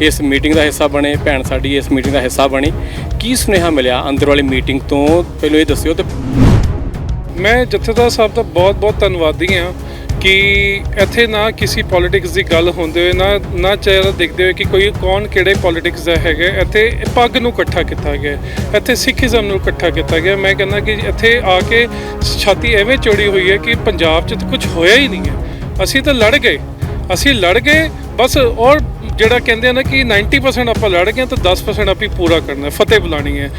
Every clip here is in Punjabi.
ਇਸ ਮੀਟਿੰਗ ਦਾ ਹਿੱਸਾ ਬਣੇ, ਭੈਣ ਸਾਡੀ ਇਸ ਮੀਟਿੰਗ ਦਾ ਹਿੱਸਾ ਬਣੀ। ਕੀ ਸੁਨੇਹਾ ਮਿਲਿਆ ਅੰਦਰ ਵਾਲੀ ਮੀਟਿੰਗ ਤੋਂ? ਪਹਿਲਾਂ ਇਹ ਦੱਸਿਓ ਤੇ ਮੈਂ ਜਥੇਦਾਰ ਸਾਹਿਬ ਦਾ ਬਹੁਤ-ਬਹੁਤ ਧੰਨਵਾਦੀ ਹਾਂ ਕਿ ਇੱਥੇ ਨਾ ਕਿਸੇ ਪੋਲਿਟਿਕਸ ਦੀ ਗੱਲ ਹੁੰਦੇ ਹੋਏ, ਨਾ ਨਾ ਚਿਹਰਾ ਦੇਖਦੇ ਹੋਏ ਕਿ ਕੋਈ ਕੌਣ ਕਿਹੜੇ ਪੋਲਿਟਿਕਸ ਦਾ ਹੈਗਾ। ਇੱਥੇ ਪੱਗ ਨੂੰ ਇਕੱਠਾ ਕੀਤਾ ਗਿਆ। ਇੱਥੇ ਸਿੱਖੀਜ਼ਮ ਨੂੰ ਇਕੱਠਾ ਕੀਤਾ ਗਿਆ। ਮੈਂ ਕਹਿੰਦਾ ਕਿ ਇੱਥੇ ਆ ਕੇ ਛਾਤੀ ਐਵੇਂ ਚੋੜੀ ਹੋਈ ਹੈ ਕਿ ਪੰਜਾਬ 'ਚ ਤਾਂ ਕੁਝ ਹੋਇਆ ਹੀ ਨਹੀਂ ਹੈ। ਅਸੀਂ ਤਾਂ ਲੜ ਗਏ। ਅਸੀਂ ਲੜ ਗਏ, ਬਸ ਔਰ ਜਿਹੜਾ ਕਹਿੰਦੇ ਆ ਨਾ ਕਿ 90% ਆਪਾਂ ਲੜ ਗਏ ਤਾਂ 10% ਆਪੀ ਪੂਰਾ ਕਰਨਾ ਹੈ ਫਤਿਹ ਬੁਲਾਣੀ ਹੈ।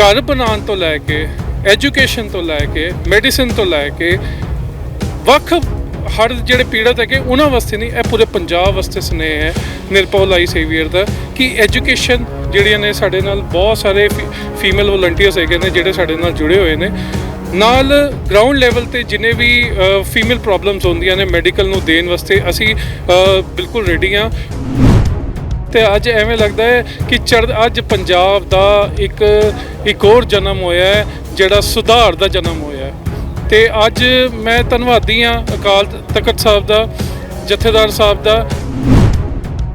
ਘਰ ਬਣਾਉਣ ਤੋਂ ਲੈ ਕੇ ਐਜੂਕੇਸ਼ਨ ਤੋਂ ਲੈ ਕੇ ਮੈਡੀਸਿਨ ਤੋਂ ਲੈ ਕੇ, ਵੱਖ ਹਰ ਜਿਹੜੇ ਪੀੜਤ ਹੈਗੇ, ਉਹਨਾਂ ਵਾਸਤੇ ਨਹੀਂ, ਇਹ ਪੂਰੇ ਪੰਜਾਬ ਵਾਸਤੇ ਸਨੇਹ ਹੈ, ਨਿਰਭਉ ਲਾਈ ਸੇਵੀਅਰ ਦਾ, ਕਿ ਐਜੂਕੇਸ਼ਨ ਜਿਹੜੀਆਂ ਨੇ ਸਾਡੇ ਨਾਲ ਬਹੁਤ ਸਾਰੇ ਫੀਮੇਲ ਵਲੰਟੀਅਰਸ ਹੈਗੇ ਨੇ, ਜਿਹੜੇ ਸਾਡੇ ਨਾਲ ਜੁੜੇ ਹੋਏ ਨੇ ਨਾਲ ਗਰਾਊਂਡ ਲੈਵਲ ਤੇ ਜਿੰਨੇ ਵੀ ਫੀਮੇਲ ਪ੍ਰੋਬਲਮਸ ਹੁੰਦੀਆਂ ਨੇ ਮੈਡੀਕਲ ਨੂੰ ਦੇਣ ਵਾਸਤੇ ਅਸੀਂ ਬਿਲਕੁਲ ਰੈਡੀ ਹਾਂ। ਤੇ ਅੱਜ ਐਵੇਂ ਲੱਗਦਾ ਹੈ ਕਿ ਚੜ੍ਹ, ਅੱਜ ਪੰਜਾਬ ਦਾ ਇੱਕ ਇੱਕ ਹੋਰ ਜਨਮ ਹੋਇਆ ਹੈ, ਜਿਹੜਾ ਸੁਧਾਰ ਦਾ ਜਨਮ ਹੋਇਆ ਹੈ। ਤੇ ਅੱਜ ਮੈਂ ਧੰਨਵਾਦੀ ਹਾਂ ਅਕਾਲ ਤਖਤ ਸਾਹਿਬ ਦਾ, ਜਥੇਦਾਰ ਸਾਹਿਬ ਦਾ।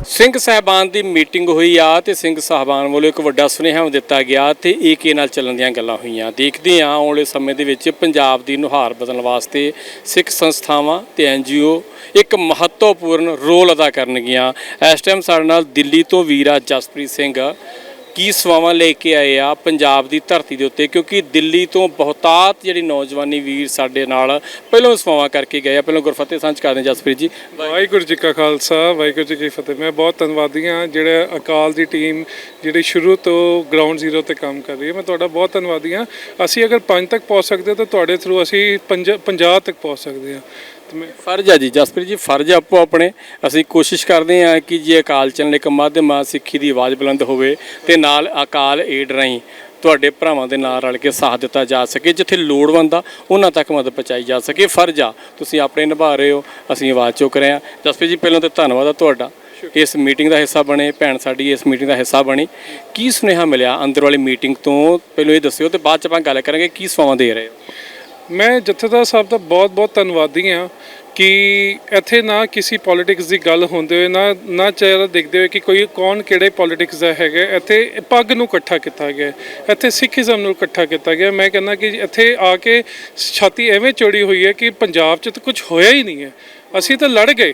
ਸਿੰਘ ਸਾਹਿਬਾਨ ਦੀ ਮੀਟਿੰਗ ਹੋਈ ਆ ਤੇ ਸਿੰਘ ਸਾਹਿਬਾਨ ਵੱਲੋਂ ਇੱਕ ਵੱਡਾ ਸੁਨੇਹਾ ਦਿੱਤਾ ਗਿਆ ਤੇ ਏਕੇ ਨਾਲ ਚੱਲਣ ਦੀਆਂ ਗੱਲਾਂ ਹੋਈਆਂ? ਦੇਖਦੇ ਹਾਂ ਆਉਣ ਵਾਲੇ ਸਮੇਂ ਦੇ ਵਿੱਚ ਪੰਜਾਬ ਦੀ ਨੁਹਾਰ ਬਦਲਣ ਵਾਸਤੇ ਸਿੱਖ ਸੰਸਥਾਵਾਂ ਤੇ ਐਨਜੀਓ ਇੱਕ ਮਹੱਤਵਪੂਰਨ ਰੋਲ ਅਦਾ ਕਰਨਗੀਆਂ। ਇਸ ਟਾਈਮ ਸਾਡੇ ਨਾਲ ਦਿੱਲੀ ਤੋਂ ਵੀਰਾ ਜਸਪ੍ਰੀਤ ਸਿੰਘ ਕੀ ਸਵਾਵਾਂ ਲੈ ਕੇ ਆਏ ਆ ਪੰਜਾਬ ਦੀ ਧਰਤੀ ਦੇ ਉੱਤੇ? ਕਿਉਂਕਿ ਦਿੱਲੀ ਤੋਂ ਬਹੁਤਾਤ ਜਿਹੜੀ ਨੌਜਵਾਨੀ ਵੀਰ ਸਾਡੇ ਨਾਲ ਪਹਿਲਾਂ ਸਵਾਵਾਂ ਕਰਕੇ ਗਏ ਆ। ਪਹਿਲਾਂ ਗੁਰਫਤਿਹ ਸਾਂਝ ਕਰਦੇ ਹਾਂ, ਜਸਪ੍ਰੀਤ ਜੀ। ਵਾਹਿਗੁਰੂ ਜੀ ਕਾ ਖਾਲਸਾ, ਵਾਹਿਗੁਰੂ ਜੀ ਕੀ ਫਤਿਹ। ਮੈਂ ਬਹੁਤ ਧੰਨਵਾਦੀ ਹਾਂ ਜਿਹੜਾ ਅਕਾਲ ਦੀ ਟੀਮ ਜਿਹੜੀ ਸ਼ੁਰੂ ਤੋਂ ਗਰਾਊਂਡ ਜ਼ੀਰੋ ਤੇ ਕੰਮ ਕਰ ਰਹੀ ਹੈ। ਮੈਂ ਤੁਹਾਡਾ ਬਹੁਤ ਧੰਨਵਾਦੀ ਹਾਂ। ਅਸੀਂ ਅਗਰ 5 ਤੱਕ ਪਹੁੰਚ ਸਕਦੇ ਹਾਂ ਤਾਂ ਤੁਹਾਡੇ ਥਰੂ ਅਸੀਂ 50 ਤੱਕ ਪਹੁੰਚ ਸਕਦੇ ਹਾਂ। ਫਰਜ਼ ਆ ਜੀ, ਜਸਪ੍ਰੀਤ ਜੀ, ਫਰਜ਼ ਆਪੋ ਆਪਣੇ। ਅਸੀਂ ਕੋਸ਼ਿਸ਼ ਕਰਦੇ ਹਾਂ ਕਿ ਜੇ ਅਕਾਲ ਚੈਨਲ ਇੱਕ ਮਾਧਿਅਮ ਆ, ਸਿੱਖੀ ਦੀ ਆਵਾਜ਼ ਬੁਲੰਦ ਹੋਵੇ ਤੇ ਨਾਲ ਅਕਾਲ ਏਡ ਰਾਹੀਂ ਤੁਹਾਡੇ ਭਰਾਵਾਂ ਦੇ ਨਾਲ ਰਲ ਕੇ ਸਾਥ ਦਿੱਤਾ ਜਾ ਸਕੇ, ਜਿੱਥੇ ਲੋੜਵੰਦ ਆ, ਉਹਨਾਂ ਤੱਕ ਮਦਦ ਪਹੁੰਚਾਈ ਜਾ ਸਕੇ। ਫਰਜ਼ ਆ, ਤੁਸੀਂ ਆਪਣੇ ਨਿਭਾ ਰਹੇ ਹੋ, ਅਸੀਂ ਆਵਾਜ਼ ਚੁੱਕ ਰਹੇ ਹਾਂ। ਜਸਪ੍ਰੀਤ ਜੀ, ਪਹਿਲਾਂ ਤਾਂ ਧੰਨਵਾਦ ਆ ਤੁਹਾਡਾ। ਇਸ ਮੀਟਿੰਗ ਦਾ ਹਿੱਸਾ ਬਣੇ, ਭੈਣ ਸਾਡੀ ਇਸ ਮੀਟਿੰਗ ਦਾ ਹਿੱਸਾ ਬਣੀ। ਕੀ ਸੁਨੇਹਾ ਮਿਲਿਆ ਅੰਦਰ ਵਾਲੀ ਮੀਟਿੰਗ ਤੋਂ? ਪਹਿਲਾਂ ਇਹ ਦੱਸਿਓ ਤੇ ਬਾਅਦ ਚ ਆਪਾਂ ਗੱਲ ਕਰਾਂਗੇ, ਕੀ ਸਵਾਵਾਂ ਦੇ ਰਹੇ ਹੋ? ਮੈਂ ਜਥੇਦਾਰ ਸਾਹਿਬ ਦਾ ਬਹੁਤ-ਬਹੁਤ ਧੰਨਵਾਦੀ ਹਾਂ ਕਿ ਇੱਥੇ ਨਾ ਕਿਸੇ ਪੋਲਿਟਿਕਸ ਦੀ ਗੱਲ ਹੁੰਦੇ ਹੋਏ, ਨਾ ਨਾ ਚਿਹਰਾ ਦੇਖਦੇ ਹੋਏ ਕਿ ਕੋਈ ਕੌਣ ਕਿਹੜੇ ਪੋਲਿਟਿਕਸ ਦਾ ਹੈਗਾ ਇੱਥੇ ਪੱਗ ਨੂੰ ਇਕੱਠਾ ਕੀਤਾ ਗਿਆ ਇੱਥੇ ਸਿੱਖੀਜ਼ਮ ਨੂੰ ਇਕੱਠਾ ਕੀਤਾ ਗਿਆ ਮੈਂ ਕਹਿੰਦਾ ਕਿ ਇੱਥੇ ਆ ਕੇ ਛਾਤੀ ਐਵੇਂ ਚੋੜੀ ਹੋਈ ਹੈ ਕਿ ਪੰਜਾਬ 'ਚ ਤਾਂ ਕੁਝ ਹੋਇਆ ਹੀ ਨਹੀਂ ਹੈ। ਅਸੀਂ ਤਾਂ ਲੜ ਗਏ।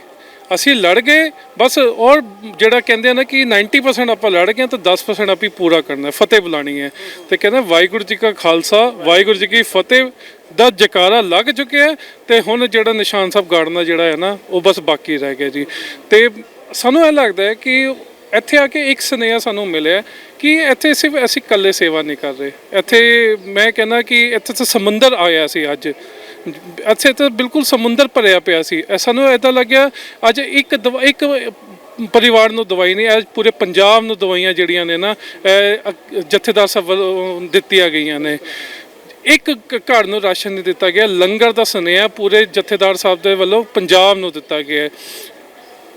ਅਸੀਂ ਲੜ ਗਏ, ਬਸ ਔਰ ਜਿਹੜਾ ਕਹਿੰਦੇ ਆ ਨਾ ਕਿ 90% ਆਪਾਂ ਲੜ ਗਏ ਤਾਂ 10% ਆਪੀ ਪੂਰਾ ਕਰਨਾ ਹੈ, ਫਤਿਹ ਬੁਲਾਣੀ ਹੈ। ਤੇ ਕਹਿੰਦਾ ਵਾਹਿਗੁਰੂ ਜੀ ਕਾ ਖਾਲਸਾ, ਵਾਹਿਗੁਰੂ ਜੀ ਕੀ ਫਤਿਹ। ਦਾ ਜਕਾਰਾ ਲੱਗ ਚੁੱਕਿਆ ਹੈ ਤੇ ਹੁਣ ਜਿਹੜਾ ਨਿਸ਼ਾਨ ਸਾਹਿਬ ਗਾੜਨਾ ਜਿਹੜਾ ਹੈ ਨਾ, ਉਹ ਬਸ ਬਾਕੀ ਰਹਿ ਗਿਆ ਜੀ। ਤੇ ਸਾਨੂੰ ਇਹ ਲੱਗਦਾ ਹੈ ਕਿ ਇੱਥੇ ਆ ਕੇ ਇੱਕ ਸੁਨੇਹਾ ਸਾਨੂੰ ਮਿਲਿਆ ਕਿ ਇੱਥੇ ਸਿਰਫ ਅਸੀਂ ਇਕੱਲੇ ਸੇਵਾ ਨਹੀਂ ਕਰ ਰਹੇ। ਇੱਥੇ ਮੈਂ ਕਹਿੰਦਾ ਕਿ ਇੱਥੇ ਤਾਂ ਸਮੁੰਦਰ ਆਇਆ ਸੀ ਅੱਜ। ਇੱਥੇ ਤਾਂ ਬਿਲਕੁਲ ਸਮੁੰਦਰ ਭਰਿਆ ਪਿਆ ਸੀ। ਸਾਨੂੰ ਇਦਾਂ ਲੱਗਿਆ, ਅੱਜ ਇੱਕ ਦਵਾ- ਇੱਕ ਪਰਿਵਾਰ ਨੂੰ ਦਵਾਈ ਨਹੀਂ, ਅੱਜ ਪੂਰੇ ਪੰਜਾਬ ਨੂੰ ਦਵਾਈਆਂ ਜਿਹੜੀਆਂ ਨੇ ਨਾ, ਇਹ ਜਥੇਦਾਰ ਸਾਹਿਬ ਦਿੱਤੀਆਂ ਗਈਆਂ ਨੇ। ਇੱਕ ਘਰ ਨੂੰ ਰਾਸ਼ਨ ਨਹੀਂ ਦਿੱਤਾ ਗਿਆ, ਲੰਗਰ ਦਾ ਸੁਨੇਹਾ ਪੂਰੇ ਜਥੇਦਾਰ ਸਾਹਿਬ ਦੇ ਵੱਲੋਂ ਪੰਜਾਬ ਨੂੰ ਦਿੱਤਾ ਗਿਆ ਹੈ।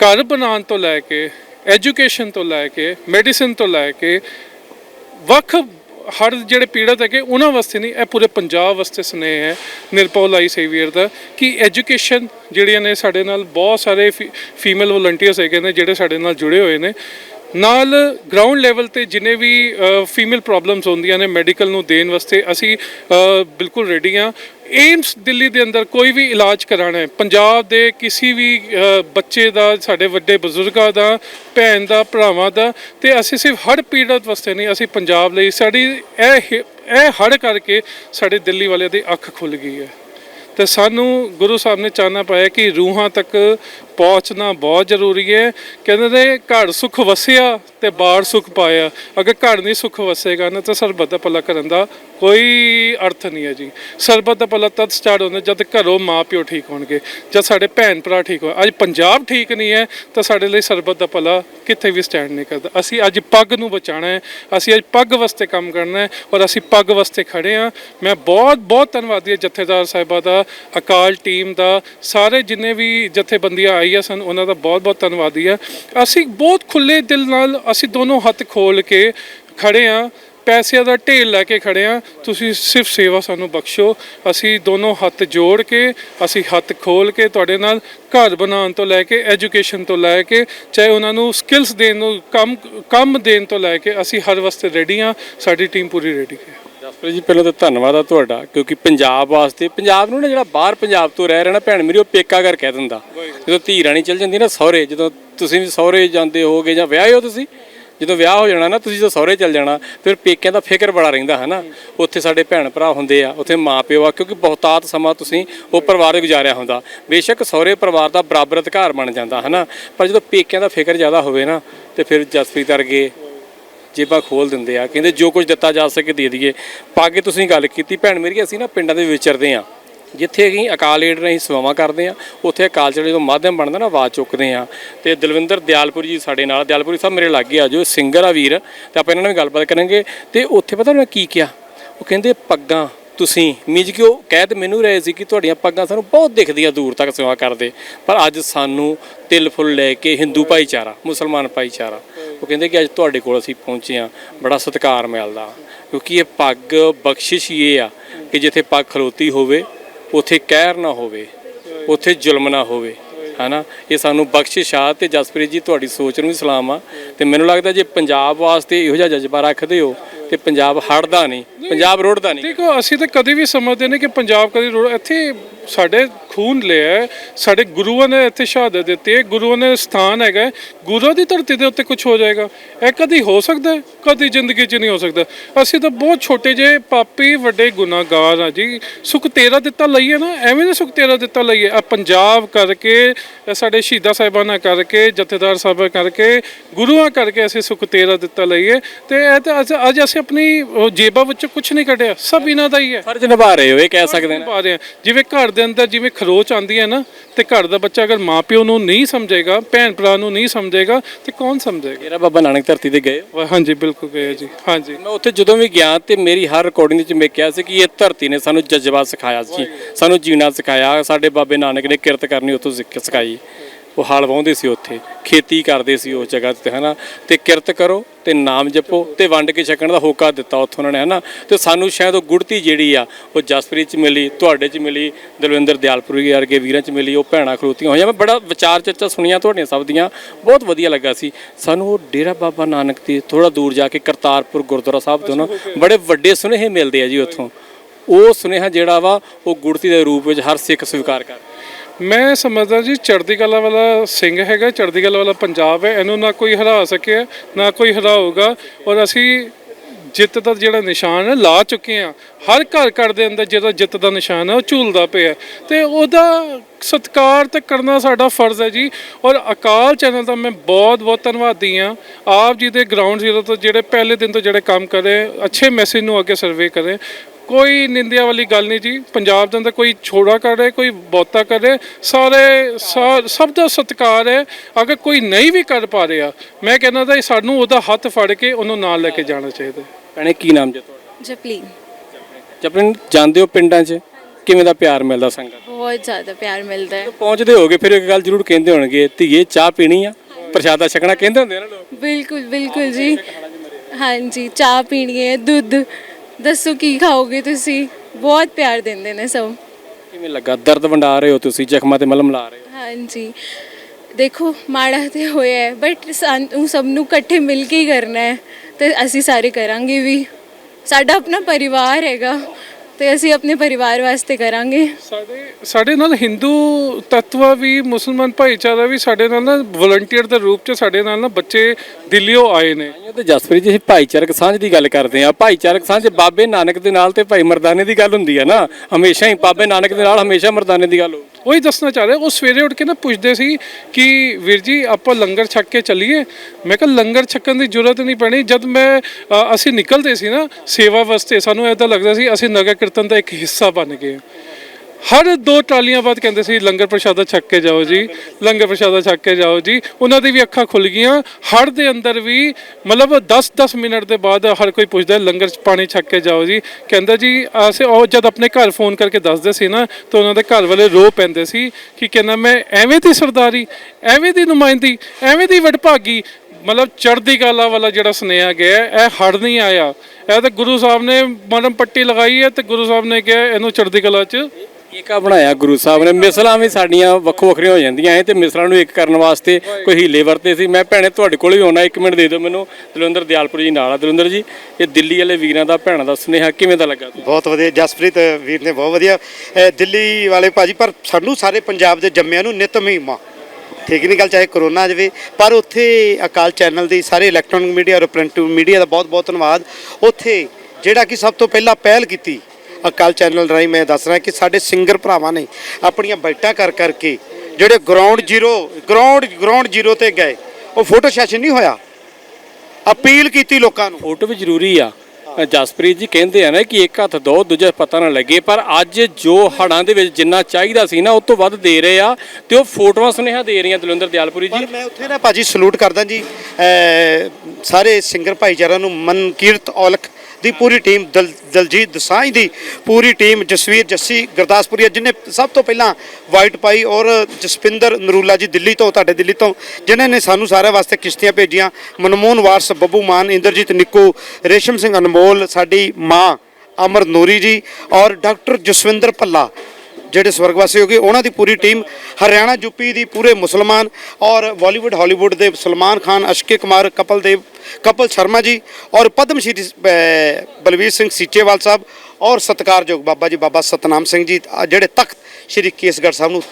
ਘਰ ਬਣਾਉਣ ਤੋਂ ਲੈ ਕੇ, ਐਜੂਕੇਸ਼ਨ ਤੋਂ ਲੈ ਕੇ, ਮੈਡੀਸਿਨ ਤੋਂ ਲੈ ਕੇ, ਵੱਖ ਹਰ ਜਿਹੜੇ ਪੀੜਤ ਹੈਗੇ, ਉਹਨਾਂ ਵਾਸਤੇ ਨਹੀਂ, ਇਹ ਪੂਰੇ ਪੰਜਾਬ ਵਾਸਤੇ ਸਨੇਹ ਹੈ ਨਿਰਭਉ ਲਾਈ ਸੇਵੀਅਰ ਦਾ, ਕਿ ਐਜੂਕੇਸ਼ਨ ਜਿਹੜੀਆਂ ਨੇ ਸਾਡੇ ਨਾਲ ਬਹੁਤ ਸਾਰੇ ਫੀਮੇਲ ਵਲੰਟੀਅਰਸ ਹੈਗੇ ਨੇ, ਜਿਹੜੇ ਸਾਡੇ ਨਾਲ ਜੁੜੇ ਹੋਏ ਨੇ ਨਾਲ ਗਰਾਊਂਡ ਲੈਵਲ ਤੇ ਜਿਨੇ ਵੀ ਫੀਮੇਲ ਪ੍ਰੋਬਲਮਸ ਹੁੰਦੀਆਂ ਨੇ ਮੈਡੀਕਲ ਨੂੰ ਦੇਣ ਵਾਸਤੇ, ਅਸੀਂ ਬਿਲਕੁਲ ਰੈਡੀ ਹਾਂ। ਏਮਸ ਦਿੱਲੀ ਦੇ ਅੰਦਰ ਕੋਈ ਵੀ ਇਲਾਜ ਕਰਾਣਾ ਹੈ, ਪੰਜਾਬ ਦੇ ਕਿਸੇ ਵੀ ਬੱਚੇ ਦਾ, ਸਾਡੇ ਵੱਡੇ ਬਜ਼ੁਰਗਾਂ ਦਾ, ਭੈਣ ਦਾ, ਭਰਾਵਾਂ ਦਾ, ਤੇ ਅਸੀਂ ਸਿਰਫ ਹੜ ਪੀੜਤ ਵਾਸਤੇ ਨਹੀਂ, ਅਸੀਂ ਪੰਜਾਬ ਲਈ ਸਾਡੀ ਇਹ ਹਿ- ਇਹ ਹੜ ਕਰਕੇ ਸਾਡੇ ਦਿੱਲੀ ਵਾਲਿਆਂ ਦੀ ਅੱਖ ਖੁੱਲ ਗਈ ਹੈ। ਤੇ ਸਾਨੂੰ ਗੁਰੂ ਸਾਹਿਬ ਨੇ ਚਾਹਨਾ ਪਾਇਆ ਕਿ ਰੂਹਾਂ ਤੱਕ ਪਹੁੰਚਣਾ ਬਹੁਤ ਜ਼ਰੂਰੀ ਹੈ। ਕਹਿੰਦੇ ਨੇ ਘਰ ਸੁਖ ਵਸਿਆ ਤੇ ਬਾਹਰ ਸੁਖ ਪਾਇਆ। ਅਗਰ ਘਰ ਨਹੀਂ ਸੁਖ ਵਸੇਗਾ ਨਾ ਤਾਂ ਸਰਬੱਤ ਦਾ ਭਲਾ ਕਰਨ ਦਾ ਕੋਈ ਅਰਥ ਨਹੀਂ ਹੈ ਜੀ। ਸਰਬੱਤ ਦਾ ਭਲਾ ਤਦ ਸਟਾਰਟ ਹੁੰਦਾ ਜਦ ਘਰੋਂ ਮਾਪਿਓ ਠੀਕ ਹੋਣਗੇ, ਜਦ ਸਾਡੇ ਭੈਣ ਭਰਾ ਠੀਕ ਹੋ ਅੱਜ ਪੰਜਾਬ ਠੀਕ ਨਹੀਂ ਹੈ ਤਾਂ ਸਾਡੇ ਲਈ ਸਰਬੱਤ ਦਾ ਭਲਾ ਕਿੱਥੇ ਵੀ ਸਟੈਂਡ ਨਹੀਂ ਕਰਦਾ। ਅਸੀਂ ਅੱਜ ਪੱਗ ਨੂੰ ਬਚਾਉਣਾ ਹੈ, ਅਸੀਂ ਅੱਜ ਪੱਗ ਵਾਸਤੇ ਕੰਮ ਕਰਨਾ ਹੈ ਔਰ ਅਸੀਂ ਪੱਗ ਵਾਸਤੇ ਖੜੇ ਹਾਂ। ਮੈਂ ਬਹੁਤ ਬਹੁਤ ਧੰਨਵਾਦੀ ਹਾਂ ਜਥੇਦਾਰ ਸਾਹਿਬਾਂ ਦਾ, ਅਕਾਲ ਟੀਮ ਦਾ, ਸਾਰੇ ਜਿੰਨੇ ਵੀ ਜਥੇਬੰਦੀਆਂ ਆਈਆਂ ਸਨ, ਉਹਨਾਂ ਦਾ ਬਹੁਤ ਬਹੁਤ ਧੰਨਵਾਦੀ ਹਾਂ ਅਸੀਂ ਬਹੁਤ ਖੁੱਲੇ ਦਿਲ ਨਾਲ ਅਸੀਂ ਦੋਨੋਂ ਹੱਥ ਖੋਲ ਕੇ ਖੜੇ ਹਾਂ ਪੈਸਿਆਂ ਦਾ ਢੇਰ ਲੈ ਕੇ ਖੜੇ ਆ। ਤੁਸੀਂ ਸਿਰਫ ਸੇਵਾ ਸਾਨੂੰ ਬਖਸ਼ੋ। ਅਸੀਂ ਦੋਨੋਂ ਹੱਥ ਜੋੜ ਕੇ, ਅਸੀਂ ਹੱਥ ਖੋਲ ਕੇ ਤੁਹਾਡੇ ਨਾਲ ਘਰ ਬਣਾਉਣ ਤੋਂ ਲੈ ਕੇ, ਐਜੂਕੇਸ਼ਨ ਤੋਂ ਲੈ ਕੇ, ਚਾਹੇ ਉਹਨਾਂ ਨੂੰ ਸਕਿੱਲਸ ਦੇਣ ਨੂੰ ਕੰਮ ਕੰਮ ਦੇਣ ਤੋਂ ਲੈ ਕੇ ਅਸੀਂ ਹਰ ਵਸਤੇ ਰੈਡੀ ਆ। ਸਾਡੀ ਟੀਮ ਪੂਰੀ ਰੈਡੀ ਹੈ। ਜਸਪ੍ਰੀਤ ਜੀ, ਪਹਿਲਾਂ ਤਾਂ ਧੰਨਵਾਦ ਆ ਤੁਹਾਡਾ, ਕਿਉਂਕਿ ਪੰਜਾਬ ਵਾਸਤੇ, ਪੰਜਾਬ ਨੂੰ ਨਾ ਜਿਹੜਾ ਬਾਹਰ ਪੰਜਾਬ ਤੋਂ ਰਹਿ ਰਿਹਾ ਨਾ ਭੈਣ ਮੇਰੀ, ਉਹ ਪੇਕਾ ਘਰ ਕਹਿ ਦਿੰਦਾ। ਜਦੋਂ ਧੀ ਰਾਣੀ ਚਲ ਜਾਂਦੀ ਨਾ ਸਹੁਰੇ, ਜਦੋਂ ਤੁਸੀਂ ਵੀ ਸਹੁਰੇ ਜਾਂਦੇ ਹੋਗੇ ਜਾਂ ਵਿਆਹੇ ਹੋ ਤੁਸੀਂ, ਜਦੋਂ ਵਿਆਹ ਹੋ ਜਾਣਾ ਨਾ, ਤੁਸੀਂ ਜਦੋਂ ਸਹੁਰੇ ਚਲ ਜਾਣਾ, ਫਿਰ ਪੇਕਿਆਂ ਦਾ ਫਿਕਰ ਬੜਾ ਰਹਿੰਦਾ ਹੈ ਨਾ ਉੱਥੇ ਸਾਡੇ ਭੈਣ ਭਰਾ ਹੁੰਦੇ ਆ, ਉੱਥੇ ਮਾਂ ਪਿਓ ਆ, ਕਿਉਂਕਿ ਬਹੁਤਾਤ ਸਮਾਂ ਤੁਸੀਂ ਉਹ ਪਰਿਵਾਰ ਗੁਜ਼ਾਰਿਆ ਹੁੰਦਾ। ਬੇਸ਼ੱਕ ਸਹੁਰੇ ਪਰਿਵਾਰ ਦਾ ਬਰਾਬਰ ਅਧਿਕਾਰ ਬਣ ਜਾਂਦਾ ਹੈ ਨਾ ਪਰ ਜਦੋਂ ਪੇਕਿਆਂ ਦਾ ਫਿਕਰ ਜ਼ਿਆਦਾ ਹੋਵੇ ਨਾ, ਤੇ ਫਿਰ ਜਸਪ੍ਰੀਤ ਵਰਗੇ ਜੇਬਾਂ ਖੋਲ ਦਿੰਦੇ ਆ, ਕਹਿੰਦੇ ਜੋ ਕੁਝ ਦਿੱਤਾ ਜਾ ਸਕੇ ਦੇ ਦਈਏ। ਕੇ ਤੁਸੀਂ ਗੱਲ ਕੀਤੀ, ਭੈਣ ਮੇਰੀ, ਅਸੀਂ ਨਾ ਪਿੰਡਾਂ ਦੇ ਵਿਚਰਦੇ ਆ। ਜਿੱਥੇ ਅਸੀਂ ਅਕਾਲ ਏਡ ਰਾਹੀਂ ਸੇਵਾਵਾਂ ਕਰਦੇ ਆ, ਉੱਥੇ ਅਕਾਲ ਚੜੇ ਜਦੋਂ ਮਾਧਿਅਮ ਬਣਦਾ ਨਾ, ਆਵਾਜ਼ ਚੁੱਕਦੇ ਆ। ਤੇ ਦਲਵਿੰਦਰ ਦਿਆਲਪੁਰ ਜੀ ਸਾਡੇ ਨਾਲ, ਦਿਆਲਪੁਰੀ ਸਾਹਿਬ ਮੇਰੇ ਲਾਗੇ ਆ ਜੋ ਸਿੰਗਰ ਆ ਵੀਰ, ਤੇ ਆਪਾਂ ਇਹਨਾਂ ਨਾਲ ਗੱਲਬਾਤ ਕਰਾਂਗੇ। ਤੇ ਉੱਥੇ ਪਤਾ ਉਹਨਾਂ ਕੀ ਕਿਹਾ? ਉਹ ਕਹਿੰਦੇ ਪੱਗਾਂ ਤੁਸੀਂ ਮੀਜ ਕਿ ਉਹ ਕਹਿ ਤੇ ਮੈਨੂੰ ਰਹੇ ਸੀ ਕਿ ਤੁਹਾਡੀਆਂ ਪੱਗਾਂ ਸਾਨੂੰ ਬਹੁਤ ਦਿਖਦੀਆਂ ਦੂਰ ਤੱਕ ਸੇਵਾ ਕਰਦੇ। ਪਰ ਅੱਜ ਸਾਨੂੰ ਤਿਲ ਫੁੱਲ ਲੈ ਕੇ ਹਿੰਦੂ ਭਾਈਚਾਰਾ, ਮੁਸਲਮਾਨ ਭਾਈਚਾਰਾ, ਉਹ ਕਹਿੰਦੇ ਕਿ ਅੱਜ ਤੁਹਾਡੇ ਕੋਲ ਅਸੀਂ ਪਹੁੰਚੇ ਆ ਬੜਾ ਸਤਿਕਾਰ ਮਿਲਦਾ। ਕਿਉਂਕਿ ਇਹ ਪੱਗ ਬਖਸ਼ਿਸ਼ ਹੀ ਇਹ ਆ ਕਿ ਜਿੱਥੇ ਪੱਗ ਖਲੋਤੀ ਹੋਵੇ, ਉੱਥੇ ਕਹਿਰ ਨਾ ਹੋਵੇ, ਉੱਥੇ ਜ਼ੁਲਮ ਨਾ ਹੋਵੇ। ਹਨਾ ਇਹ ਸਾਨੂੰ ਬਖਸ਼ਿਸ਼ ਆ ਤੇ ਜਸਪ੍ਰੀਤ ਜੀ ਤੁਹਾਡੀ ਸੋਚ ਨੂੰ ਵੀ ਸਲਾਮ ਆ। ਤੇ ਮੈਨੂੰ ਲੱਗਦਾ ਜੇ ਪੰਜਾਬ ਵਾਸਤੇ ਇਹੋ ਜਿਹਾ ਜਜ਼ਬਾ ਰੱਖਦੇ ਹੋ ਤੇ ਪੰਜਾਬ ਹਟਦਾ ਨਹੀਂ ਪੰਜਾਬ ਰੁੜਦਾ ਨਹੀਂ। ਦੇਖੋ ਅਸੀਂ ਤਾਂ ਕਦੇ ਵੀ ਸਮਝਦੇ ਨੇ ਕਿ ਪੰਜਾਬ ਕਦੀ ਰੋ- ਇੱਥੇ ਸਾਡੇ ਖੂਨ ਲਿਆ ਸਾਡੇ ਗੁਰੂਆਂ ਨੇ ਇੱਥੇ ਸ਼ਹਾਦਤ ਦਿੱਤੀ ਹੈ। ਗੁਰੂਆਂ ਨੇ ਸਥਾਨ ਹੈਗਾ ਹੈ, ਗੁਰੂ ਦੀ ਧਰਤੀ ਦੇ ਉੱਤੇ ਕੁਝ ਹੋ ਜਾਏਗਾ। ਇਹ ਕਦੀ ਹੋ ਸਕਦਾ? ਕਦੀ ਜ਼ਿੰਦਗੀ 'ਚ ਨਹੀਂ ਹੋ ਸਕਦਾ। ਅਸੀਂ ਤਾਂ ਬਹੁਤ ਛੋਟੇ ਜਿਹੇ ਪਾਪੀ ਵੱਡੇ ਗੁਨਾਹਗਾਰ ਆ ਜੀ। ਸੁਖ ਤੇਰਾ ਦਿੱਤਾ ਲਈਏ ਨਾ ਐਵੇਂ ਨਾ ਸੁਖ ਤੇਰਾ ਦਿੱਤਾ ਲਈਏ ਆ ਪੰਜਾਬ ਕਰਕੇ ਸਾਡੇ ਸ਼ਹੀਦਾਂ ਸਾਹਿਬਾਨਾਂ ਕਰਕੇ ਜਥੇਦਾਰ ਸਾਹਿਬਾਂ ਕਰਕੇ ਗੁਰੂਆਂ ਕਰਕੇ ਅਸੀਂ ਸੁਖ ਤੇਰਾ ਦਿੱਤਾ ਲਈਏ ਤੇ ਇਹ ਤਾਂ ਅੱਜ- ਅੱਜ ਅਸੀਂ ਆਪਣੀ ਜੇਬਾਂ ਵਿੱਚੋਂ ਕੁਝ ਨਹੀਂ ਕੱਢਿਆ। ਸਭ ਇਹਨਾਂ ਦਾ ਹੀ ਹੈ। ਫਰਜ਼ ਨਿਭਾ ਰਹੇ ਹੋ ਇਹ ਕਹਿ ਸਕਦੇ ਨੇ। ਜਿਵੇਂ ਘਰ ਦੇ ਅੰਦਰ ਜਿਵੇਂ ਖਰੋਚ ਆਂਦੀ ਹੈ ਨਾ ਤੇ ਘਰ ਦਾ ਬੱਚਾ ਅਗਰ ਮਾਪਿਓ ਨੂੰ ਨਹੀਂ ਸਮਝੇਗਾ ਭੈਣ ਭਰਾ ਨੂੰ ਨਹੀਂ ਸਮਝੇਗਾ ਤੇ ਕੌਣ ਸਮਝੇਗਾ? ਮੇਰਾ ਬਾਬਾ ਨਾਨਕ ਧਰਤੀ ਤੇ ਗਏ ਹਾਂਜੀ ਬਿਲਕੁਲ ਗਏ ਜੀ ਹਾਂਜੀ। ਮੈਂ ਉੱਥੇ ਜਦੋਂ ਵੀ ਗਿਆ ਤੇ ਮੇਰੀ ਹਰ ਰਿਕਾਰਡਿੰਗ ਵਿੱਚ ਮੈਂ ਕਿਹਾ ਸੀ ਕਿ ਇਹ ਧਰਤੀ ਨੇ ਸਾਨੂੰ ਜਜ਼ਬਾ ਸਿਖਾਇਆ ਸੀ ਸਾਨੂੰ ਜੀਣਾ ਸਿਖਾਇਆ ਸਾਡੇ ਬਾਬੇ ਨਾਨਕ ਨੇ ਕਿਰਤ ਕਰਨੀ ਉੱਥੋਂ ਸਿੱਖ ਸਿਖਾਈ। ਉਹ ਹਲ ਵਾਹੁੰਦੇ ਸੀ ਉੱਥੇ ਖੇਤੀ ਕਰਦੇ ਸੀ ਉਸ ਜਗ੍ਹਾ ਤੇ ਹਨਾ? ਤੇ ਕਿਰਤ ਕਰੋ ਤੇ ਨਾਮ ਜਪੋ ਤੇ ਵੰਡ ਕੇ ਛਕਣ ਦਾ ਹੋਕਾ ਦਿੱਤਾ ਉੱਥੋਂ ਉਹਨਾਂ ਨੇ ਹਨਾ? ਤੇ ਸਾਨੂੰ ਸ਼ਾਇਦ ਉਹ ਗੁੜਤੀ ਜਿਹੜੀ ਆ ਉਹ ਜਸਪ੍ਰੀਤ ਚ ਮਿਲੀ ਤੁਹਾਡੇ ਚ ਮਿਲੀ ਦਲਵਿੰਦਰ ਦਿਆਲਪੁਰੀ ਵਰਗੇ ਵੀਰਾਂ ਚ ਮਿਲੀ ਉਹ ਭੈਣਾਂ ਖਲੋਤੀਆਂ ਹੋਈਆਂ। ਮੈਂ ਬੜਾ ਵਿਚਾਰ ਚਰਚਾ ਸੁਣੀਆਂ ਤੁਹਾਡੀਆਂ ਸਭ ਦੀਆਂ ਬਹੁਤ ਵਧੀਆ ਲੱਗਾ ਸੀ। ਸਾਨੂੰ ਉਹ ਡੇਰਾ ਬਾਬਾ ਨਾਨਕ ਦੀ ਥੋੜਾ ਦੂਰ ਜਾ ਕੇ ਕਰਤਾਰਪੁਰ ਗੁਰਦੁਆਰਾ ਸਾਹਿਬ ਤੋਂ ਨਾ ਬੜੇ ਵੱਡੇ ਸੁਨੇਹੇ ਮਿਲਦੇ ਆ ਜੀ ਉੱਥੋਂ। ਉਹ ਸੁਨੇਹਾ ਜਿਹੜਾ ਵਾ ਉਹ ਗੁੜਤੀ ਦੇ ਰੂਪ ਵਿੱਚ ਹਰ ਸਿੱਖ ਸਵੀਕਾਰ ਕਰ ਮੈਂ ਸਮਝਦਾ ਜੀ ਚੜ੍ਹਦੀ ਕਲਾ ਵਾਲਾ ਸਿੰਘ ਹੈਗਾ, ਚੜ੍ਹਦੀ ਕਲਾ ਵਾਲਾ ਪੰਜਾਬ ਹੈ, ਇਹਨੂੰ ਨਾ ਕੋਈ ਹਰਾ ਸਕਿਆ ਨਾ ਕੋਈ ਹਰਾਊਗਾ ਔਰ ਅਸੀਂ ਜਿੱਤ ਦਾ ਜਿਹੜਾ ਨਿਸ਼ਾਨ ਹੈ, ਲਾ ਚੁੱਕੇ ਆ ਹਰ ਘਰ ਘਰ ਦੇ ਅੰਦਰ ਜਿਹੜਾ ਜਿੱਤ ਦਾ ਨਿਸ਼ਾਨ ਹੈ, ਉਹ ਝੂਲਦਾ ਪਿਆ ਹੈ। ਤੇ ਉਹਦਾ ਸਤਿਕਾਰ ਤੇ ਕਰਨਾ ਸਾਡਾ ਫਰਜ਼ ਹੈ ਜੀ ਔਰ ਅਕਾਲ ਚੈਨਲ ਦਾ ਮੈਂ ਬਹੁਤ ਬਹੁਤ ਧੰਨਵਾਦੀ ਆ ਆਪ ਜੀ ਦੇ ਗਰਾਊਂਡ ਜ਼ੀਰੋ ਤੋਂ ਜਿਹੜੇ ਪਹਿਲੇ ਦਿਨ ਤੋਂ ਜਿਹੜੇ ਕੰਮ ਕਰੇ, ਅੱਛੇ ਮੈਸੇਜ ਨੂੰ ਅੱਗੇ ਸਰਵੇ ਕਰੇ ਕੋਈ ਨਿੰਦਿਆ ਵਾਲੀ ਗੱਲ ਨਹੀਂ ਜੀ। ਪੰਜਾਬ ਦੇ ਅੰਦਰ ਕੋਈ ਛੋੜਾ ਕਰ ਰਿਹਾ ਕੋਈ ਬਹੁਤਾ ਕਰ ਰਿਹਾ। ਸਾਰੇ ਸਭ ਦਾ ਸਤਿਕਾਰ ਹੈ। ਅਗਰ ਕੋਈ ਨਹੀਂ ਵੀ ਕਰ ਪਾ ਰਿਹਾ ਮੈਂ ਕਹਿੰਦਾ ਤਾਂ ਸਾਨੂੰ ਉਹਦਾ ਹੱਥ ਫੜ ਕੇ ਉਹਨੂੰ ਨਾਲ ਲੈ ਕੇ ਜਾਣਾ ਚਾਹੀਦਾ। ਭੈਣੇ ਕੀ ਨਾਮ ਜੇ ਤੁਹਾਡਾ? ਜਪਲੀਨ। ਜਾਂਦੇ ਹੋ ਪਿੰਡਾਂ 'ਚ? ਕਿਵੇਂ ਦਾ ਪਿਆਰ ਮਿਲਦਾ ਸੰਗਤ? ਬਹੁਤ ਜ਼ਿਆਦਾ ਪਿਆਰ ਮਿਲਦਾ ਹੈ। ਪਹੁੰਚਦੇ ਹੋਗੇ ਫਿਰ ਇੱਕ ਗੱਲ ਜ਼ਰੂਰ ਕਹਿੰਦੇ ਹੋਣਗੇ ਧੀਏ ਚਾਹ ਪੀਣੀ ਆ? ਪ੍ਰਸ਼ਾਦਾ ਛਕਣਾ ਕਹਿੰਦੇ ਹੁੰਦੇ ਆ ਨਾ ਲੋਕ? ਬਿਲਕੁਲ ਬਿਲਕੁਲ ਜੀ। ਹਾਂਜੀ ਚਾਹ ਪੀਣੀ ਹੈ ਦੁੱਧ। ਦੱਸੋ ਕੀ ਖਾਓਗੇ ਤੁਸੀਂ? ਬਹੁਤ ਪਿਆਰ ਦਿੰਦੇ ਨੇ ਸਭ। ਕਿਵੇਂ ਲੱਗਾ? ਦਰਦ ਵੰਡਾ ਰਹੇ ਹੋ ਤੁਸੀਂ ਜ਼ਖਮਾਂ ਤੇ ਮਲਮ ਲਾ ਰਹੇ ਹੋ? ਹਾਂਜੀ। ਦੇਖੋ ਮਾੜਾ ਤੇ ਹੋਇਆ ਹੈ ਬਟ ਸਾਨੂੰ ਸਭ ਨੂੰ ਇਕੱਠੇ ਮਿਲ ਕੇ ਹੀ ਕਰਨਾ ਹੈ। ਤੇ ਅਸੀਂ ਸਾਰੇ ਕਰਾਂਗੇ ਵੀ। ਸਾਡਾ ਆਪਣਾ ਪਰਿਵਾਰ ਹੈਗਾ। ਤੇ ਅਸੀਂ ਆਪਣੇ ਪਰਿਵਾਰ ਵਾਸਤੇ ਕਰਾਂਗੇ। ਸਾਡੇ ਸਾਡੇ ਨਾਲ ਹਿੰਦੂ ਤੱਤਵਾ ਵੀ ਮੁਸਲਮਾਨ ਭਾਈਚਾਰਾ ਵੀ ਸਾਡੇ ਨਾਲ ਨਾ ਵਲੰਟੀਅਰ ਦੇ ਰੂਪ 'ਚ ਸਾਡੇ ਨਾਲ ਨਾ ਬੱਚੇ ਦਿੱਲੀੋਂ ਆਏ ਨੇ। ਤੇ ਜਸਪ੍ਰੀਤ ਜੀ ਅਸੀਂ ਭਾਈਚਾਰਕ ਸਾਂਝ ਦੀ ਗੱਲ ਕਰਦੇ ਆ ਭਾਈਚਾਰਕ ਸਾਂਝ ਬਾਬੇ ਨਾਨਕ ਦੇ ਨਾਲ ਤੇ ਭਾਈ ਮਰਦਾਨੇ ਦੀ ਗੱਲ ਹੁੰਦੀ ਹੈ ਨਾ। ਹਮੇਸ਼ਾ ਹੀ ਬਾਬੇ ਨਾਨਕ ਦੇ ਨਾਲ ਹਮੇਸ਼ਾ ਮਰਦਾਨੇ ਦੀ ਗੱਲ ਹੋ ਉਹੀ ਦੱਸਣਾ ਚਾਹ ਰਿਹਾ, ਉਹ ਸਵੇਰੇ ਉੱਠ ਕੇ ਨਾ ਪੁੱਛਦੇ ਸੀ ਕਿ ਵੀਰ ਜੀ, ਆਪਾਂ ਲੰਗਰ ਛੱਕ ਕੇ ਚੱਲੀਏ। ਮੈਂ ਕਿਹਾ, ਲੰਗਰ ਛੱਕਣ ਦੀ ਜ਼ਰੂਰਤ ਨਹੀਂ ਪੈਣੀ। ਜਦ ਮੈਂ ਅਸੀਂ ਨਿਕਲਦੇ ਸੀ ਨਾ ਸੇਵਾ ਵਾਸਤੇ, ਸਾਨੂੰ ਐਦਾਂ ਲੱਗਦਾ ਸੀ ਅਸੀਂ ਨਗਰ ਕੀਰਤਨ ਦਾ ਇੱਕ ਹਿੱਸਾ ਬਣ ਗਏ। ਹਰ ਦੋ ਟਰਾਲੀਆਂ ਬਾਅਦ ਕਹਿੰਦੇ ਸੀ, ਲੰਗਰ ਪ੍ਰਸ਼ਾਦਾ ਛੱਕ ਕੇ ਜਾਓ ਜੀ, ਲੰਗਰ ਪ੍ਰਸ਼ਾਦਾ ਛੱਕ ਕੇ ਜਾਓ ਜੀ। ਉਹਨਾਂ ਦੀ ਵੀ ਅੱਖਾਂ ਖੁੱਲ ਗਈਆਂ। ਹਰ ਦੇ ਅੰਦਰ ਵੀ ਮਤਲਬ 10-10 ਮਿੰਟ ਦੇ ਬਾਅਦ ਹਰ ਕੋਈ ਪੁੱਛਦਾ ਲੰਗਰ ਚ ਪਾਣੀ ਛੱਕ ਕੇ ਜਾਓ ਜੀ। ਕਹਿੰਦਾ ਜੀ ਅਸੀਂ ਉਹ ਜਦ ਆਪਣੇ ਘਰ ਫੋਨ ਕਰਕੇ ਦੱਸਦੇ ਸੀ ਨਾ, ਤਾਂ ਉਹਨਾਂ ਦੇ ਘਰ ਵਾਲੇ ਰੋ ਪੈਂਦੇ ਸੀ ਕਿ ਕਹਿੰਦਾ, ਮੈਂ ਐਵੇਂ ਦੀ ਸਰਦਾਰੀ, ਐਵੇਂ ਦੀ ਨੁਮਾਇੰਦੀ ਐਵੇਂ ਦੀ ਵਡਭਾਗੀ, ਮਤਲਬ ਚੜ੍ਹਦੀ ਕਲਾ ਵਾਲਾ ਜਿਹੜਾ ਸੁਨੇਹਾ ਗਿਆ, ਇਹ ਹੜ ਨਹੀਂ ਆਇਆ। ਇਹ ਤਾਂ ਗੁਰੂ ਸਾਹਿਬ ਨੇ ਮਰਮ ਪੱਟੀ ਲਗਾਈ ਹੈ ਤੇ ਗੁਰੂ ਸਾਹਿਬ ਨੇ ਕਿਹਾ, ਇਹਨੂੰ ਚੜ੍ਹਦੀ ਕਲਾ 'ਚ ਏਕਾ ਬਣਾਇਆ ਗੁਰੂ ਸਾਹਿਬ ਨੇ। ਮਿਸਲਾਂ ਵੀ ਸਾਡੀਆਂ ਵੱਖੋ ਵੱਖਰੀਆਂ ਹੋ ਜਾਂਦੀਆਂ। ਐ ਤੇ ਮਿਸਲਾਂ ਨੂੰ ਇੱਕ ਕਰਨ ਵਾਸਤੇ ਕੋਈ ਹੀਲੇ ਵਰਤੇ ਸੀ। ਮੈਂ ਭੈਣੇ, ਤੁਹਾਡੇ ਕੋਲ ਵੀ ਆਉਣਾ। ਇੱਕ ਮਿੰਟ ਦੇ ਦਿਓ ਮੈਨੂੰ। ਦਲਵਿੰਦਰ ਦਿਆਲਪੁਰ ਜੀ ਨਾਲ ਆ। ਦਲਵਿੰਦਰ ਜੀ, ਇਹ ਦਿੱਲੀ ਵਾਲੇ ਵੀਰਾਂ ਦਾ, ਭੈਣਾਂ ਦਾ ਸੁਨੇਹਾ ਕਿਵੇਂ ਦਾ ਲੱਗਾ? ਬਹੁਤ ਵਧੀਆ। ਜਸਪ੍ਰੀਤ ਵੀਰ ਨੇ ਬਹੁਤ ਵਧੀਆ। ਦਿੱਲੀ ਵਾਲੇ ਭਾਜੀ, ਪਰ ਸਾਨੂੰ ਸਾਰੇ ਪੰਜਾਬ ਦੇ ਜੰਮਿਆਂ ਨੂੰ ਨਿਤ ਮਹੀਮਾ। ਠੀਕ ਨਹੀਂ ਗੱਲ, ਚਾਹੇ ਕਰੋਨਾ ਆ ਜਾਵੇ, ਪਰ ਉੱਥੇ ਅਕਾਲ ਚੈਨਲ ਦੀ, ਸਾਰੇ ਇਲੈਕਟ੍ਰੋਨਿਕ ਮੀਡੀਆ ਔਰ ਪ੍ਰਿੰਟ ਮੀਡੀਆ ਦਾ ਬਹੁਤ ਬਹੁਤ ਧੰਨਵਾਦ। ਉੱਥੇ ਜਿਹੜਾ ਕਿ ਸਭ ਤੋਂ ਪਹਿਲਾਂ ਪਹਿਲ ਕੀਤੀ ਅਕਾਲ ਚੈਨਲ ਰਾਹੀਂ ਮੈਂ ਦੱਸ ਰਿਹਾ ਕਿ ਸਾਡੇ ਸਿੰਗਰ ਭਰਾਵਾਂ ਨੇ ਆਪਣੀਆਂ ਬਾਈਟਾਂ ਕਰ ਕਰਕੇ ਜਿਹੜੇ ground zero ground ground zero ਤੇ ਗਏ ਉਹ ਫੋਟੋ ਸੈਸ਼ਨ ਨਹੀਂ ਹੋਇਆ। ਅਪੀਲ ਕੀਤੀ ਲੋਕਾਂ ਨੂੰ। ਫੋਟੋ ਵੀ ਜ਼ਰੂਰੀ ਆ। ਜਸਪ੍ਰੀਤ ਜੀ ਕਹਿੰਦੇ ਆ ਨਾ ਕਿ ਇੱਕ ਹੱਥ ਦੋ ਦੂਜਾ ਪਤਾ ਨਾ ਲੱਗੇ ਪਰ ਅੱਜ ਜੋ ਹੜਾਂ ਦੇ ਵਿੱਚ ਜਿੰਨਾ ਚਾਹੀਦਾ ਸੀ ਨਾ ਉਸ ਤੋਂ ਵੱਧ ਦੇ ਰਹੇ ਆ ਤੇ ਉਹ ਫੋਟੋਆਂ ਸੁਨੇਹਾ ਦੇ ਰਹੀਆਂ ਦਲਵਿੰਦਰ ਦਿਆਲਪੁਰੀ ਜੀ। ਪਰ ਮੈਂ ਉੱਥੇ ਨਾ ਭਾਜੀ ਸਲੂਟ ਕਰਦਾ ਜੀ। ਸਾਰੇ ਸਿੰਗਰ ਭਾਈਚਾਰਾ ਨੂੰ ਮਨਕੀਰਤ ਔਲਖ ਦੀ ਪੂਰੀ ਟੀਮ ਦਲ ਦਲਜੀਤ ਦਸਾਈ ਦੀ ਪੂਰੀ ਟੀਮ ਜਸਵੀਰ, ਜੱਸੀ, ਗੁਰਦਾਸਪੁਰੀ ਜਿਹਨੇ ਸਭ ਤੋਂ ਪਹਿਲਾਂ ਵਾਈਟ ਪਾਈ ਔਰ ਜਸਪਿੰਦਰ ਨਰੂਲਾ ਜੀ ਦਿੱਲੀ ਤੋਂ, ਤੁਹਾਡੇ ਦਿੱਲੀ ਤੋਂ, ਜਿਨ੍ਹਾਂ ਨੇ ਸਾਨੂੰ ਸਾਰਿਆਂ ਵਾਸਤੇ ਕਿਸ਼ਤੀਆਂ ਭੇਜੀਆਂ। ਮਨਮੋਹਨ ਵਾਰਸ, ਬੱਬੂ ਮਾਨ, ਇੰਦਰਜੀਤ ਨਿੱਕੂ, ਰੇਸ਼ਮ ਸਿੰਘ ਅਨਮੋਲ, ਸਾਡੀ ਮਾਂ ਅਮਰ ਨੂਰੀ ਜੀ ਔਰ ਡਾਕਟਰ ਜਸਵਿੰਦਰ ਭੱਲਾ। ਜਿਹੜੇ ਸਵਰਗਵਾਸੀ ਹੋ ਗਏ ਉਹਨਾਂ ਦੀ ਪੂਰੀ ਟੀਮ ਹਰਿਆਣਾ ਯੂਪੀ ਦੀ ਪੂਰੇ ਮੁਸਲਮਾਨ ਔਰ ਬਾਲੀਵੁੱਡ ਹਾਲੀਵੁੱਡ ਦੇ ਸਲਮਾਨ ਖਾਨ ਅਸ਼ਕੇ ਕੁਮਾਰ ਕਪਲ ਦੇਵ ਕਪਲ ਸ਼ਰਮਾ ਜੀ ਔਰ ਪਦਮ ਸ਼੍ਰੀ ਅਹ, ਬਲਵੀਰ ਸਿੰਘ ਸੀਚੇਵਾਲ ਸਾਹਿਬ ਔਰ ਸਤਿਕਾਰਯੋਗ ਬਾਬਾ ਜੀ ਬਾਬਾ ਸਤਨਾਮ ਸਿੰਘ ਜੀ ਜਿਹੜੇ ਤਖਤ ਸ਼੍ਰੀ ਕੇਸਗੜ੍ਹ ਸਾਹਿਬ ਨੂੰ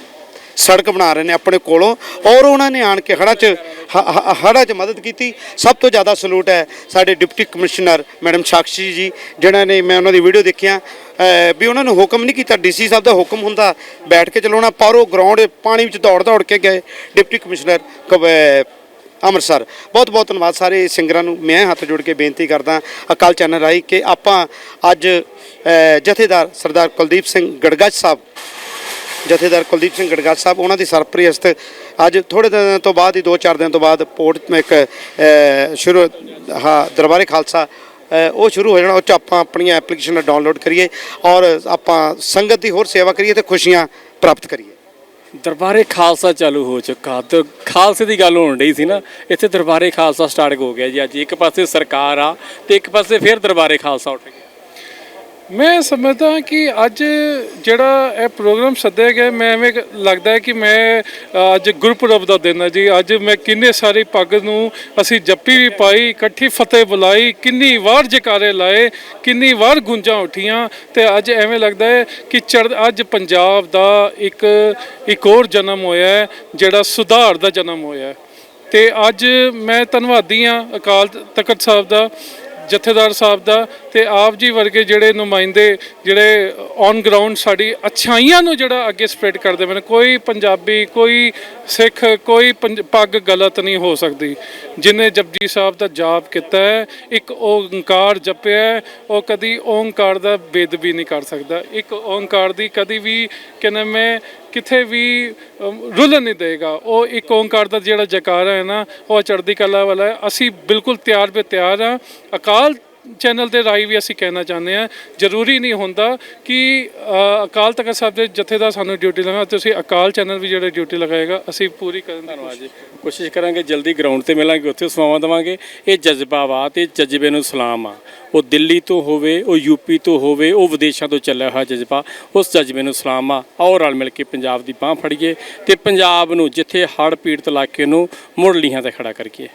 ਸੜਕ ਬਣਾ ਰਹੇ ਨੇ ਆਪਣੇ ਕੋਲੋਂ ਔਰ ਉਹਨਾਂ ਨੇ ਆਣ ਕੇ ਹੜ੍ਹਾਂ 'ਚ ਹ- ਹੜ੍ਹਾਂ 'ਚ ਮਦਦ ਕੀਤੀ। ਸਭ ਤੋਂ ਜ਼ਿਆਦਾ ਸਲੂਟ ਹੈ ਸਾਡੇ ਡਿਪਟੀ ਕਮਿਸ਼ਨਰ ਮੈਡਮ ਸਾਕਸ਼ੀ ਜੀ, ਜਿਨ੍ਹਾਂ ਨੇ ਮੈਂ ਉਹਨਾਂ ਦੀ ਵੀਡੀਓ ਦੇਖਿਆ। ਵੀ ਉਹਨਾਂ ਨੂੰ ਹੁਕਮ ਨਹੀਂ ਕੀਤਾ, ਡੀਸੀ ਸਾਹਿਬ ਦਾ ਹੁਕਮ ਹੁੰਦਾ, ਬੈਠ ਕੇ ਚਲਾਉਣਾ, ਪਰ ਉਹ ਗਰਾਊਂਡ ਪਾਣੀ ਵਿੱਚ ਦੌੜ ਦੌੜ ਕੇ ਗਏ ਡਿਪਟੀ ਕਮਿਸ਼ਨਰ ਕਬ- ਅੰਮ੍ਰਿਤਸਰ। ਬਹੁਤ ਬਹੁਤ ਧੰਨਵਾਦ ਸਾਰੇ ਸਿੰਗਰਾਂ ਨੂੰ, ਮੈਂ ਹੱਥ ਜੋੜ ਕੇ ਬੇਨਤੀ ਕਰਦਾ ਅਕਾਲ ਚੈਨਲ ਰਾਹੀਂ ਕਿ ਆਪਾਂ ਅੱਜ ਜਥੇਦਾਰ ਸਰਦਾਰ ਕੁਲਦੀਪ ਸਿੰਘ ਗੜਗੱਜ ਸਾਹਿਬ ਜਥੇਦਾਰ ਕੁਲਦੀਪ ਸਿੰਘ ਗੜਗੱਜ ਸਾਹਿਬ, ਉਹਨਾਂ ਦੀ ਸਰਪ੍ਰਸਤ ਅੱਜ ਥੋੜੇ ਦਿਨਾਂ ਤੋਂ ਬਾਅਦ ਹੀ 2-4 ਦਿਨ ਤੋਂ ਬਾਅਦ ਪੋਰਟ ਇੱਕ ਸ਼ੁਰੂ, ਹਾਂ, ਦਰਬਾਰੇ ਖਾਲਸਾ ਉਹ ਸ਼ੁਰੂ ਹੋ ਜਾਣਾ, ਉਹ 'ਚ ਆਪਾਂ ਆਪਣੀਆਂ ਐਪਲੀਕੇਸ਼ਨਾਂ ਡਾਊਨਲੋਡ ਕਰੀਏ ਔਰ ਆਪਾਂ ਸੰਗਤ ਦੀ ਹੋਰ ਸੇਵਾ ਕਰੀਏ ਤੇ ਖੁਸ਼ੀਆਂ ਪ੍ਰਾਪਤ ਕਰੀਏ। ਦਰਬਾਰੇ ਖਾਲਸਾ ਚਾਲੂ ਹੋ ਚੁੱਕਾ। ਤੇ ਖਾਲਸੇ ਦੀ ਗੱਲ ਹੋਣ ਡਈ ਸੀ ਨਾ, ਇੱਥੇ ਦਰਬਾਰੇ ਖਾਲਸਾ ਸਟਾਰਟ ਹੋ ਗਿਆ ਜੀ। ਅੱਜ ਇੱਕ ਪਾਸੇ ਸਰਕਾਰ ਆ ਤੇ ਇੱਕ ਪਾਸੇ ਫਿਰ ਦਰਬਾਰੇ ਖਾਲਸਾ ਉੱਠ ਗਿਆ। ਮੈਂ ਸਮਝਦਾ ਕਿ ਅੱਜ ਜਿਹੜਾ ਇਹ ਪ੍ਰੋਗਰਾਮ ਸੱਦਿਆ ਗਿਆ, ਮੈਂ ਐਵੇਂ ਲੱਗਦਾ ਹੈ ਕਿ ਮੈਂ ਅੱਜ ਗੁਰਪੁਰਬ ਦਾ ਦਿਨ ਹੈ ਜੀ। ਅੱਜ ਮੈਂ ਕਿੰਨੇ ਸਾਰੇ ਪੱਗ ਨੂੰ ਅਸੀਂ ਜੱਪੀ ਵੀ ਪਾਈ, ਇਕੱਠੀ ਫਤਿਹ ਬੁਲਾਈ, ਕਿੰਨੀ ਵਾਰ ਜਕਾਰੇ ਲਾਏ, ਕਿੰਨੀ ਵਾਰ ਗੁੰਜਾਂ ਉੱਠੀਆਂ ਤੇ ਅੱਜ ਐਵੇਂ ਲੱਗਦਾ ਹੈ ਕਿ ਚੜ੍ਹ, ਅੱਜ ਪੰਜਾਬ ਦਾ ਇੱਕ ਇੱਕ ਹੋਰ ਜਨਮ ਹੋਇਆ ਹੈ, ਜਿਹੜਾ ਸੁਧਾਰ ਦਾ ਜਨਮ ਹੋਇਆ ਹੈ। ਤੇ ਅੱਜ ਮੈਂ ਧੰਨਵਾਦੀ ਹਾਂ ਅਕਾਲ ਤਖਤ ਸਾਹਿਬ ਦਾ ਜਥੇਦਾਰ ਸਾਹਿਬ ਦਾ ਤੇ ਆਪ ਜੀ ਵਰਗੇ ਜਿਹੜੇ ਨੁਮਾਇੰਦੇ, ਜਿਹੜੇ ਔਨ ਗਰਾਊਂਡ ਸਾਡੀ ਅੱਛਾਈਆਂ ਨੂੰ ਜਿਹੜਾ ਅੱਗੇ ਸਪਰੈਡ ਕਰਦੇ ਪਏ ਨੇ, ਕੋਈ ਪੰਜਾਬੀ, ਕੋਈ ਸਿੱਖ, ਕੋਈ ਪੰਜ- ਪੱਗ ਗਲਤ ਨਹੀਂ ਹੋ ਸਕਦੀ। ਜਿਨੇ ਜਪਜੀ ਸਾਹਿਬ ਦਾ ਜਾਪ ਕੀਤਾ ਹੈ, ਇੱਕ ਓੰਕਾਰ ਜਪਿਆ ਉਹ ਕਦੀ ਓੰਕਾਰ ਦਾ ਬੇਦਬੀ ਨਹੀਂ ਕਰ ਸਕਦਾ। ਇੱਕ ਓੰਕਾਰ ਦੀ ਕਦੀ ਵੀ ਕਹਿੰਦਾ ਮੈਂ ਕਿਥੇ ਵੀ ਅਮ, ਰੁਲਣ ਨਹੀਂ ਦੇਗਾ। ਉਹ ਇੱਕ ਓੰਕਾਰ ਦਾ ਜਿਹੜਾ ਜਕਾਰਾ ਹੈ ਨਾ ਉਹ ਚੜ੍ਹਦੀ ਕਲਾ ਵਾਲਾ ਹੈ। ਅਸੀਂ ਬਿਲਕੁਲ ਤਿਆਰ ਬੇ ਤਿਆਰ ਹਾਂ। ਅਕਾਲ ਚੈਨਲ ਦੇ ਰਾਹੀਂ ਵੀ ਅਸੀਂ ਕਹਿਣਾ ਚਾਹੁੰਦੇ ਹਾਂ, ਜ਼ਰੂਰੀ ਨਹੀਂ ਹੁੰਦਾ ਕਿ ਅਕਾਲ ਤਖਤ ਸਾਹਿਬ ਦੇ ਜਥੇਦਾਰ ਸਾਨੂੰ ਡਿਊਟੀ ਲਗਾ ਤੁਸੀਂ ਅਕਾਲ ਚੈਨਲ ਵੀ ਜਿਹੜਾ ਡਿਊਟੀ ਲਗਾਏਗਾ, ਅਸੀਂ ਪੂਰੀ ਕਰਨ ਦੀ ਧੰਨਵਾਦ ਜੀ। ਕੋਸ਼ਿਸ਼ ਕਰਾਂਗੇ, ਜਲਦੀ ਗਰਾਊਂਡ ਤੇ ਮਿਲਾਂਗੇ, ਉੱਥੇ ਸਮਾਵਾਂ ਦੇਵਾਂਗੇ। ਇਹ ਜਜ਼ਬਾ ਵਾ ਤੇ ਜਜ਼ਬੇ ਨੂੰ ਸਲਾਮ ਆ। ਉਹ ਦਿੱਲੀ ਤੋਂ ਹੋਵੇ, ਉਹ ਯੂਪੀ ਤੋਂ ਹੋਵੇ, ਉਹ ਵਿਦੇਸ਼ਾਂ ਤੋਂ ਚੱਲਿਆ ਹੋਇਆ ਜਜ਼ਬਾ, ਉਸ ਜਜ਼ਬੇ ਨੂੰ ਸਲਾਮ ਆ। ਆਓ ਰਲ ਮਿਲ ਕੇ ਪੰਜਾਬ ਦੀ ਬਾਹ ਫੜੀਏ ਤੇ ਪੰਜਾਬ ਨੂੰ, ਜਿੱਥੇ ਹੜ੍ਹ ਪੀੜਤ ਇਲਾਕੇ ਨੂੰ ਮੁੜ ਲੀਹਾਂ ਤੇ ਖੜਾ ਕਰੀਏ।